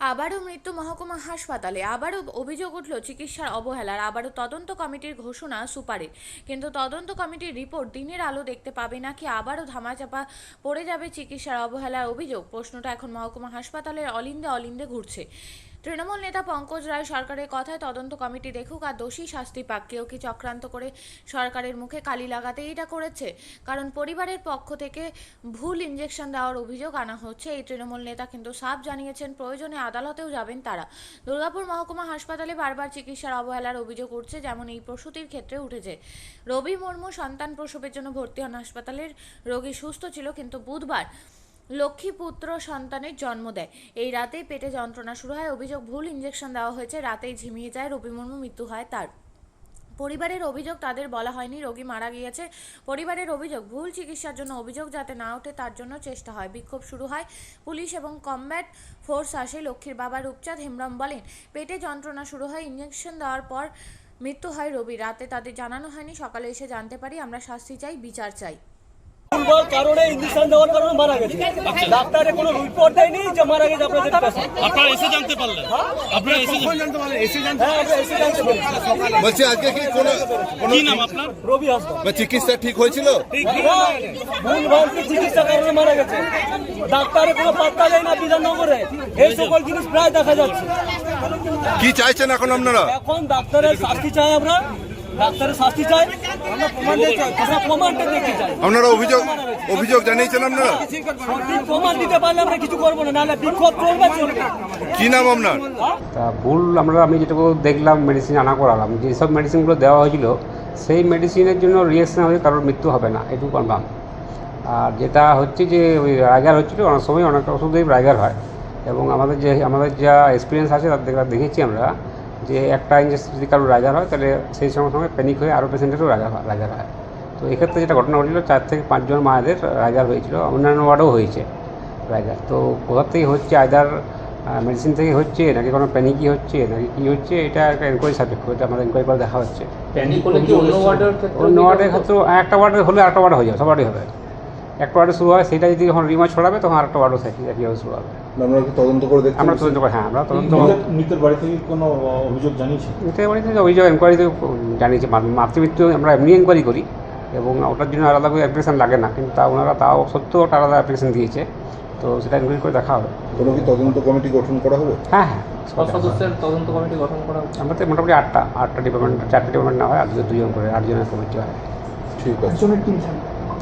আবারও মৃত্যু মহকুমা হাসপাতালে। আবারও অভিযোগ উঠল চিকিৎসার অবহেলার আবারও তদন্ত কমিটির ঘোষণা সুপারের। কিন্তু তদন্ত কমিটির রিপোর্ট দিনের আলো দেখতে পাবে নাকি আবারও ধামাচাপা পড়ে যাবে চিকিৎসার অবহেলার অভিযোগ? প্রশ্নটা এখন মহকুমা হাসপাতালের অলিন্দে অলিন্দে ঘুরছে। তৃণমূল নেতা পঙ্কজ রায় সরকারের কথায় তদন্ত কমিটি দেখুক আর দোষী শাস্তি পাক। কেউ কি চক্রান্ত করে সরকারের মুখে কালি লাগাতে এটা করেছে? কারণ পরিবারের পক্ষ থেকে ভুল ইঞ্জেকশন দেওয়ার অভিযোগ আনা হচ্ছে। এই তৃণমূল নেতা কিন্তু সাফ জানিয়েছেন, প্রয়োজনে আদালতেও যাবেন তারা। দুর্গাপুর মহকুমা হাসপাতালে বারবার চিকিৎসার অবহেলার অভিযোগ উঠছে, যেমন এই প্রসূতির ক্ষেত্রে উঠেছে। রবি মুর্মু সন্তান প্রসবের জন্য ভর্তি হন হাসপাতালের। রোগী সুস্থ ছিল কিন্তু বুধবার। লক্ষ্মীপুত্র সন্তানের জন্ম দেয়। এই রাতেই পেটে যন্ত্রণা শুরু হয়। অভিযোগ, ভুল ইঞ্জেকশন দেওয়া হয়েছে। রাতেই ঝিমিয়ে যায়। রবি মুর্মু মৃত্যু হয় তার। পরিবারের অভিযোগ তাদের বলা হয়নি। রোগী মারা গিয়েছে। পরিবারের অভিযোগ, ভুল চিকিৎসার জন্য অভিযোগ যাতে না ওঠে তার জন্য চেষ্টা হয়। বিক্ষোভ শুরু হয়। পুলিশ এবং কমব্যাট ফোর্স আসে। লক্ষ্মীর বাবা রূপচাঁদ হেমব্রম বলেন, পেটে যন্ত্রণা শুরু হয়। ইঞ্জেকশন দেওয়ার পর মৃত্যু হয় রবি রাতে তাদের জানানো হয়নি। সকালে এসে জানতে পারি। আমরা শাস্তি চাই, বিচার চাই। ভুলভাল কারণে ইঞ্জেকশন দেওয়ার কারণে মারা গেছে। ডাক্তারে কোনো রিপোর্ট দেয়নি যে মারা গেছে আপনাদের পেশেন্ট। আপনারা এসে জানতে পারলেন? আপনারা এসে জানতে পারলেন? এসে জানতে হ্যাঁ এসে জানতে পেরেছি। বলছি আজকে কি কোনো কোনো কি নাম আপনার? রবি হাসপাতাল। চিকিৎসা ঠিক হয়েছিল? ভুলভাল কি চিকিৎসা কারণে মারা গেছে। ডাক্তারে কোনো পাত্তা দেয় না বিধাননগরে। এই সকল জিনিস প্রায় দেখা যাচ্ছে। কি চাইছেন এখন আপনারা? এখন ডাক্তারের শাস্তি চাই আমরা। ডাক্তারের শাস্তি চাই আমরা প্রমাণ দিতে চাই আমরা প্রমাণটা দেখতে চাই। আপনারা অভিযোগ অভিযোগ জানিয়েছেন আপনারা? সঠিক প্রমাণ দিতে পারলে আমরা কিছু করব না নাহলে বিক্ষোভ চলবে চলবে। কি নাম আপনার? তা ভুল আমরা আমি যেটুকু দেখলাম মেডিসিন আনা করালাম যেসব মেডিসিনগুলো দেওয়া হয়েছিল সেই মেডিসিনের জন্য রিয়েকশন হয়ে কারোর মৃত্যু হবে না এটুকু কনফার্ম আর যেটা হচ্ছে যে ওই রাইগার হচ্ছিল অনেক সময় অনেক ওষুধেই রাইগার হয়। এবং আমাদের যে আমাদের যা এক্সপিরিয়েন্স আছে তার দেখেছি আমরা যে একটা ইঞ্জেকশন যদি কারোর রাইগার হয় তাহলে সেই সঙ্গে সঙ্গে প্যানিক হয়ে আরও পেশেন্টেরও হয় রাইগার হয়। তো এক্ষেত্রে যেটা ঘটনা ঘটেছিল চার থেকে পাঁচজন মায়েদের রাইগার হয়েছিল অন্যান্য ওয়ার্ডেও হয়েছে রাইগার তো কোথার থেকে হচ্ছে আইদার মেডিসিন থেকে হচ্ছে নাকি কোনো প্যানিকই হচ্ছে নাকি কী হচ্ছে এটা একটা এনকোয়ারি সাপেক্ষ এটা আমাদের এনকোয়ারি করে দেখা হচ্ছে। অন্য ওয়ার্ডের ক্ষেত্রে অন্য ওয়ার্ডের ক্ষেত্রেও একটা ওয়ার্ডে হলে একটা ওয়ার্ডে হয়ে যাবে সবারই হবে। একটা ওয়ার্ডে শুরু হয় সেটা যদি যখন রিমা ছড়াবে তখন আরেকটা ওয়ার্ডও থাকি একইভাবে শুরু হবে। আপনারা কি তদন্ত করে দেখছেন আমরা তদন্ত করি হ্যাঁ আমরা তদন্ত মৃতের বাড়ি থেকে কোনো অভিযোগ জানিয়েছে? নিতে পারি যে অভিযোগ এনকোয়ারিতে জানিয়েছি। মাতৃমৃত্যু আমরা এমনি এনকোয়ারি করি এবং ওটার জন্য আলাদা করে অ্যাপ্লিকেশন লাগে না কিন্তু তা ওনারা তাও সত্ত্বেও ওটা আলাদা অ্যাপ্লিকেশন দিয়েছে। তো সেটা এনকোয়ারি করে দেখা হবে। কোনো কি তদন্ত কমিটি গঠন করা হবে? হ্যাঁ হ্যাঁ সদস্যের তদন্ত কমিটি গঠন করা আমাদের মোটামুটি আটটা আটটা ডিপার্টমেন্ট চারটে ডিপার্টমেন্ট না হয় আর দুজন দুজন করে আটজনের কমিটি হয়। ঠিক আছে।